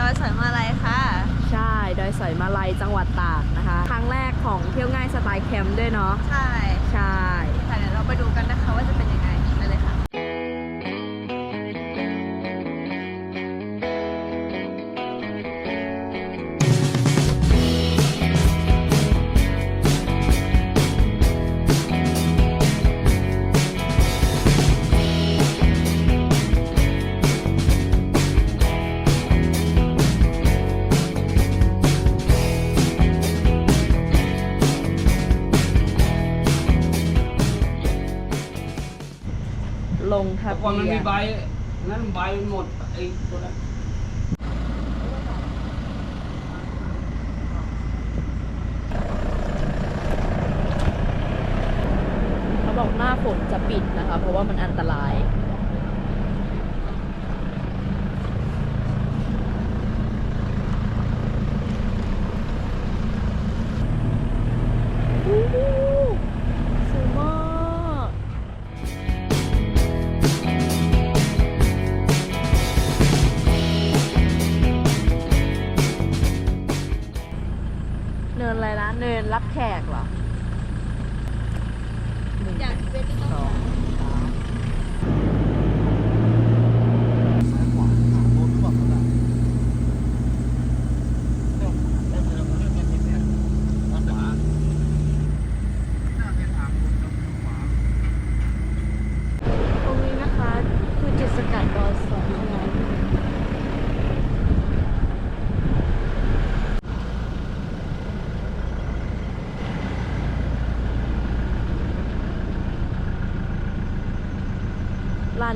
ดอยสอยมาลัยค่ะ ใช่ ดอยสอยมาลัยจังหวัดตากนะคะ ครั้งแรกของเที่ยวง่ายสไตล์แคมป์ด้วยเนาะ ใช่ ลงทะแต่ก่อนมันเบียมีนใบนั่นใบหมดไอ้ตัวนั้นเขาบอกหน้าฝนจะปิดนะคะ เพราะว่ามันอันตราย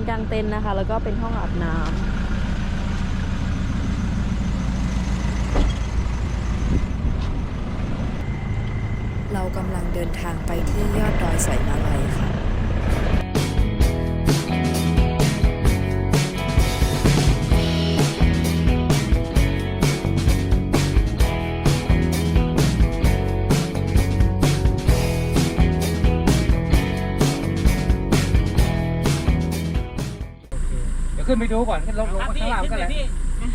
กลางเต็นท์นะคะ แล้วก็เป็นห้องอาบน้ำเรากำลังเดินทางไปที่ยอดดอยสอยมาลัยค่ะ ยวขึ้นไปดูก่อนขึ้นลงลงมาข้างล่างก็เลย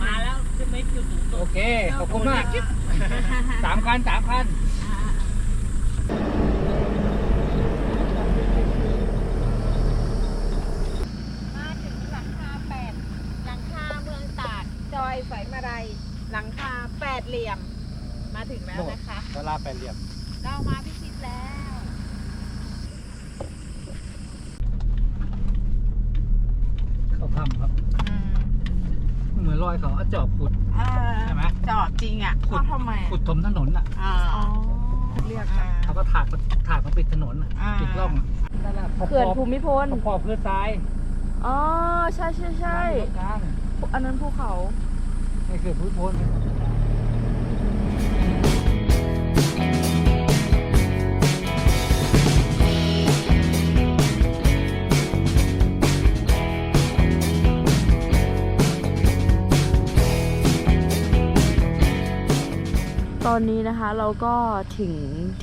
มาแล้วขึ้นไม่จุดสูงสุดโอเค ขอบคุณมากสามคันสามคันมาถึงหลังคาแปดหลังคาเมืองตากดอยสอยมาลัยหลังคาแปดเหลี่ยม มาถึงแล้วนะคะดอลลาร์แปดเหลี่ยมเรามาพิชิตแล้ว เข้าถ้ำครับ เหมื อนรอยเขาเอาจอบขุดใช่ไหม จอบจริงอะขุดทำไมขุดถมถนนอะอ่าอ๋อเรียกค่ะเขาก็ถากถากมาปิดถนนอะอ่า ปิดร่องอะนั่นน่ะขอบเขื่อนขอบภูมิพลขอบขอบเพื่อทรายอ๋อ ใช่ใช่ใช่ตรงกลางอันนั้นภูเขานี่คือพื้นพล อนนี้นะคะ เราก็ถึง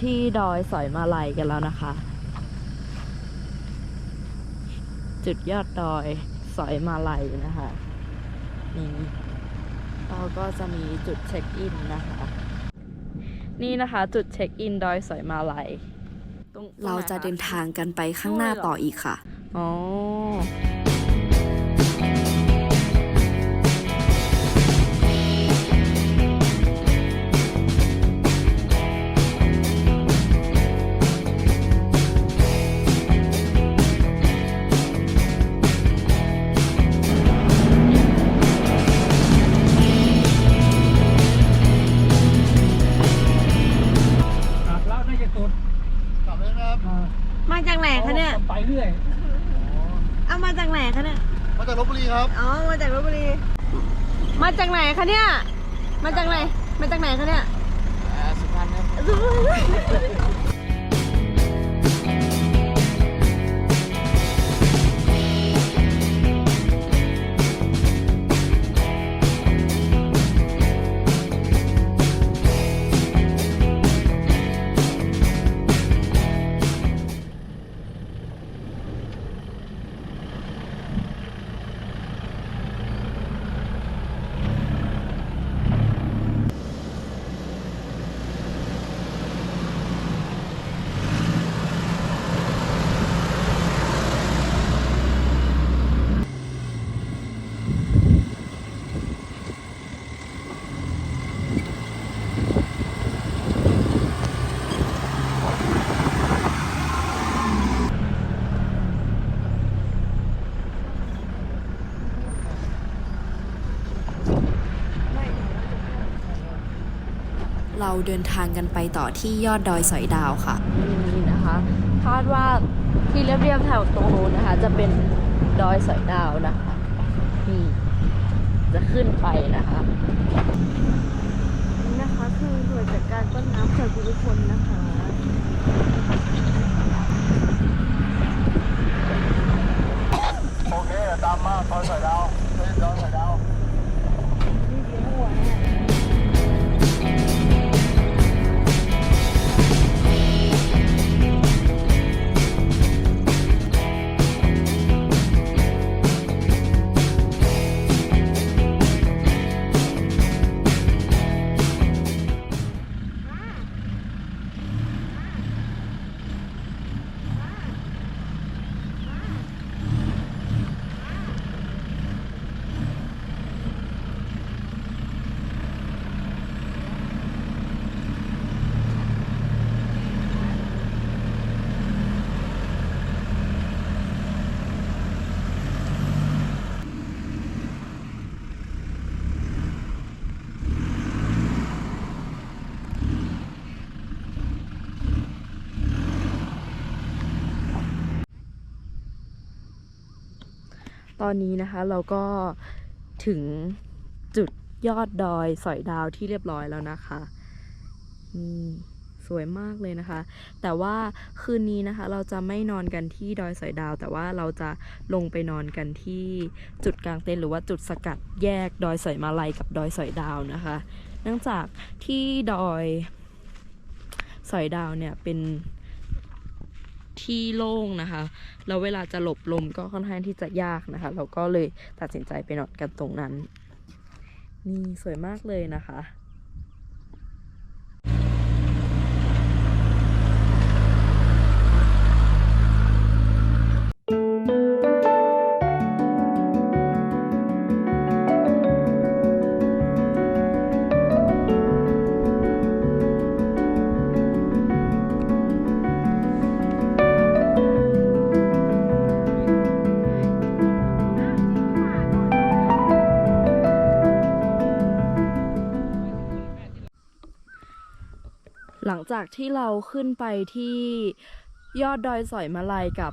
ที่ดอยสอยมาลัยกันแล้วนะคะ จุดยอดดอยสอยมาลัยนะคะนี่เราก็จะมีจุดเช็คอินนะคะ นี่นะคะ จุดเช็คอินดอยสอยมาลัยตงตงไหนเราจะคเดินทางกันไปข้างหน้าต่ออีกค่ะ อ๋อ ครับ อ๋อ มาจากลบบุรี มาจากไหนคะเนี่ย มาจากไหน มาจากไหนคะเนี่ย สุพรรณครับ เราเดินทางกันไปต่อที่ยอดดอยสอยดาวค่ะ นี่นะคะคาดว่าที่เรียบๆแถวตรงนู้นนะคะ จะเป็นดอยสอยดาวนะคะนี่จะขึ้นไปนะคะนี่นะคะคือหน่วยจัดการต้นน้ำเขื่อนภูมิพลนะคะโอเคตามมาตอนใส่ดาว ตอนนี้นะคะเราก็ถึงจุดยอดดอยสอยดาวที่เรียบร้อยแล้วนะคะนี่สวยมากเลยนะคะ แต่ว่าคืนนี้นะคะ เราจะไม่นอนกันที่ดอยสอยดาว แต่ว่าเราจะลงไปนอนกันที่จุดกลางเต็นท์หรือว่าจุดสกัดแยกดอยสอยมาลัยกับดอยสอยดาวนะคะ เนื่องจากที่ดอยสอยดาวเนี่ยเป็น ที่โล่งนะคะ แล้วเวลาจะหลบลมก็ค่อนข้างที่จะยากนะคะ เราก็เลยตัดสินใจไปนอนกันตรงนั้น นี่สวยมากเลยนะคะ จากที่เราขึ้นไปที่ยอดดอยสอยมาลัยกับ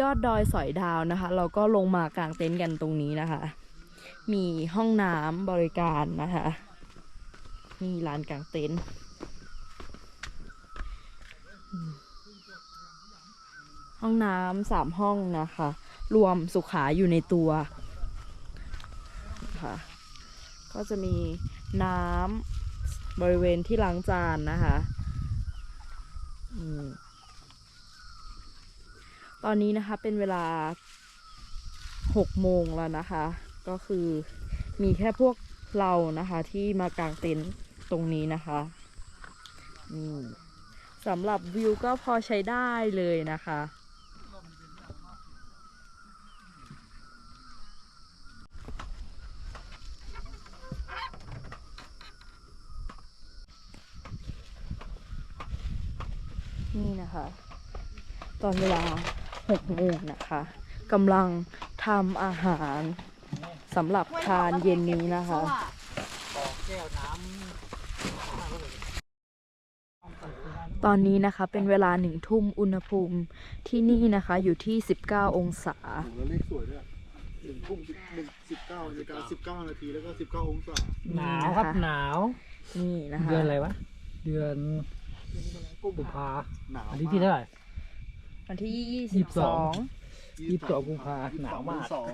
ยอดดอยสอยดาวนะคะ เราก็ลงมากางเต็นท์กันตรงนี้นะคะ มีห้องน้ำบริการนะคะมีลานกางเต็นท์ห้องน้ำสามห้องนะคะ รวมสุขาอยู่ในตัวค่ะก็จะมีน้ำบริเวณที่ล้างจานนะคะ ตอนนี้นะคะเป็นเวลาหกโมงแล้วนะคะ ก็คือมีแค่พวกเรานะคะที่มากางเต็นท์ตรงนี้นะคะนี่สำหรับวิวก็พอใช้ได้เลยนะคะ นี่นะคะ ตอนเวลาหกโมงนะคะกำลังทำอาหารสำหรับทานเย็นนี้นะคะตอนนี้นะคะเป็นเวลาหนึ่งทุ่มอุณหภูมิที่นี่นะคะอยู่ที่ 19 องศาโอ้แล้วเลขสวยด้วยหนึ่งทุ่มสิบหนึ่งสิบเก้านาฬิกาสิบเก้านาทีแล้วก็สิบเก้าองศาหนาวครับหนาวนี่นะคะเดือนอะไรวะ เดือน กุมภาหนาวอันนี้ที่เท่าไหร่ วันที่ยี่สิบสอง22ยี่สิบสองกุมภาหนาวมากสอง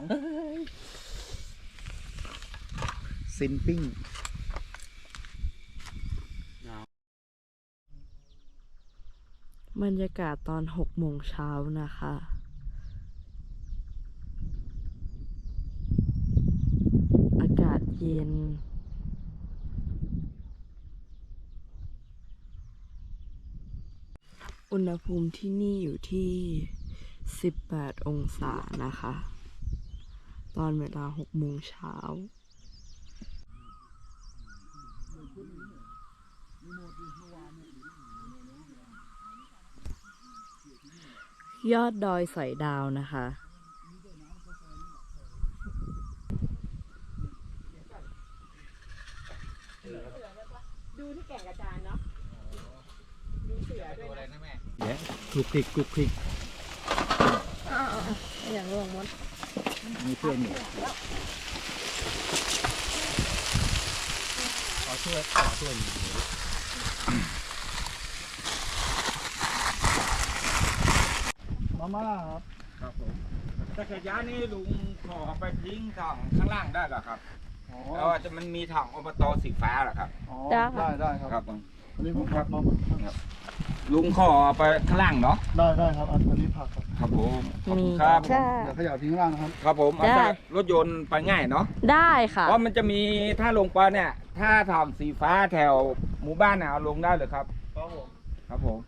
ซินปิ้งบรรยากาศตอน6โมงเช้านะคะ อากาศเย็น อุณหภูมิที่นี่อยู่ที่ 18 องศานะคะ ตอนเวลา6โมงเช้า ยอดดอยสอยดาวนะคะดูที่แก่งกระจานเนาะ มีเสือด้วยนะคลุกคลิกคลุกคลิกอย่างร่วงมดมีเพื่อนอยู่ขอช่วยขอช่วยมาม่าครับครับผมจักรยานนี่ลุงขอเอาไปทิ้งถังข้างล่างได้เหรอครับอ๋อแล้วจะมันมีถังอบตสีฟ้าเหรอครับอ๋อได้ได้ได้ครับครับผมอันนี้ผมผักมา ลุงขอเอาไปข้างล่างเนาะได้ได้ครับอันอันนี้ผักครับครับผมขอบมีคุณครับ ใช่ เดี๋ยวขยะทิ้งข้างล่างนะครับ ครับผมเอาได้ แต่รถยนต์ไปง่ายเนาะได้ค่ะ เพราะมันจะมีถ้าลงไปเนี่ย ถ้าถังสีฟ้าแถวหมู่บ้านน่ะเอาลงได้เลยครับ ครับผม ครับผม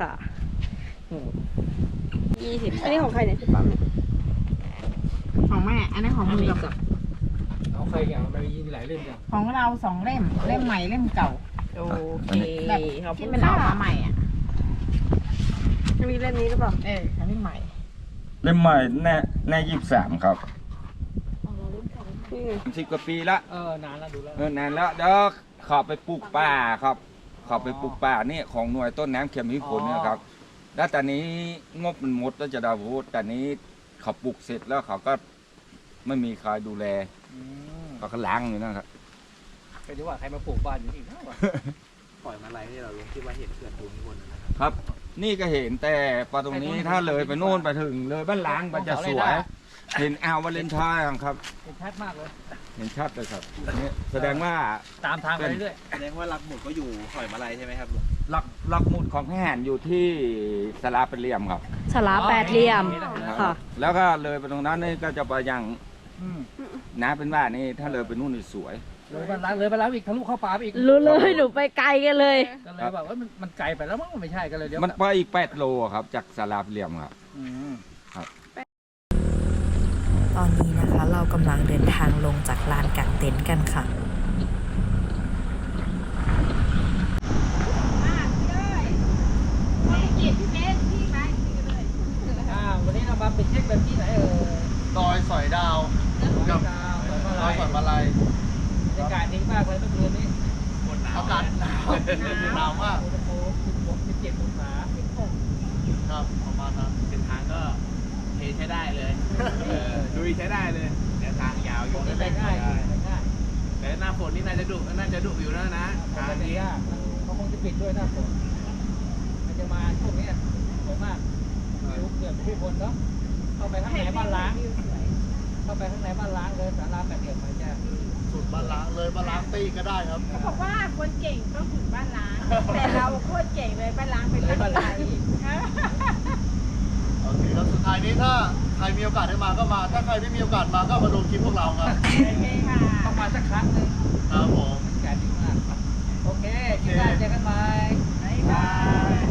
ค่ะยี่สิบอันนี้ของใครเนี่ยพี่ปั๊มเนี่ยของแม่ อันนี้ของมึงกับเอาใครอย่างมันมีหลายเล่มจังของเราสองเล่ม เล่มใหม่เล่มเก่า โอเค แบบขอบคุที่ณมันออกมาใหม่อะ มีเล่มนี้หรือเปล่าเอออันนี้ใหม่เล่มใหม่แน่แน่ยี่สิบสามครับนี่ไงสิบกว่าปีละเออนานแล้วดูแล้วเออนานแล้วเดี๋ยวขอไปปลูกป่าครับขอไปปลูกป่านี่ของหน่วยต้นน้ำเข็มพิพลเนี่ยครับ แล้วตอนนี้งบมันหมดแล้วจะดาวูดแต่นี้เขาปลูกเสร็จแล้วเขาก็ไม่มีใครดูแลอืมเขาก็ล้างอยู่นะครับไปดูว่าใครมาปลูกบ้านอยู่อีกนะวะปล่อยมาไรนี่เราลงที่ว่าเห็นเขื่อนตรงบนนะครับครับ นี่ก็เห็นแต่ปลาตรงนี้ถ้าเลยไปโน่นไปถึงเลยบ้านล้างมันจะสวย เห็นอ่าววาเลนไทน์ครับเป็นชัดมากเลย เห็นชัดเลยครับนี่แสดงว่าตามทางไปเรื่อยแสดงว่ารักหมุดก็อยู่หอยมาลัยใช่ไหมครับลุงหลักหลักหมุดของทหารอยู่ที่สลาเป็นเหลี่ยมครับฉลาแปดเหลี่ยมค่ะ แล้วก็เลยไปตรงนั้นนี่ก็จะไปยังๆอืมน้าเป็นว่านี่ถ้าเลยไปนู่นนี่สวย เลยบ้านล้างเลยบ้านล้างอีกทะลุเข้าป่าไปอีกรู้เลยหนูไปไกลกันเลย ก็เลยแบบว่ามันมันไกลไปแล้วมั้งมันไม่ใช่กันเลยเดี๋ยวมันไปอีก 8 โลอะครับ จากสลาเป็นเหลี่ยมครับ อืม ตอนนี้นะคะเรากำลังเดินทางลงจากลานกางเต็นท์กันค่ะ อ่าวันนี้เรามาไปเช็คแบบที่ไหนเออ ดอยสอยดาวกับดอยสอยมาลัย บรรยากาศดีมากเลยเมื่อคืนนี้ อากาศหนาวหนาวมาก อุณหภูมิ16 17 องศาครับประมาณนั้นเส้นทางก็เทใช้ได้เลยเออดุยใช้ได้เลยเดี๋ยวทางยาวอยู่ไปง่ายไปง่ายแต่หน้าฝนนี่น่าจะดุน่าจะดุอยู่แล้วนะทาทางงนี้นี้ยากเขาคงจะปิดด้วยหน้าฝนมันจะมาช่วงนี้สวยมากวิวเขื่อนพี่พลเนาะเข้าไปข้างในบ้านล้าง เข้าไปข้างในบ้านล้างเลยสาราแปดเหลี่ยมมันจะุดบ้านล้างเลยบ้านล้างตีก็ได้ครับ เขาบอกว่าคนเก่งต้องขุดบ้านล้าง แต่เราโคตรเก่งเลยบ้านล้างเป็นบ้านใหลโอเคครับสุดท้ายนี้ถ้าใครมีโอกาสได้มาก็มา ถ้าใครไม่มีโอกาสมาก็มาดูคลิปพวกเราครับโอเคค่ะ ต้องมาสักครั้งหนึ่งครับผม แก่ดีมาก โอเคคิปหน้าเจอกันไหมบ๊ายบาย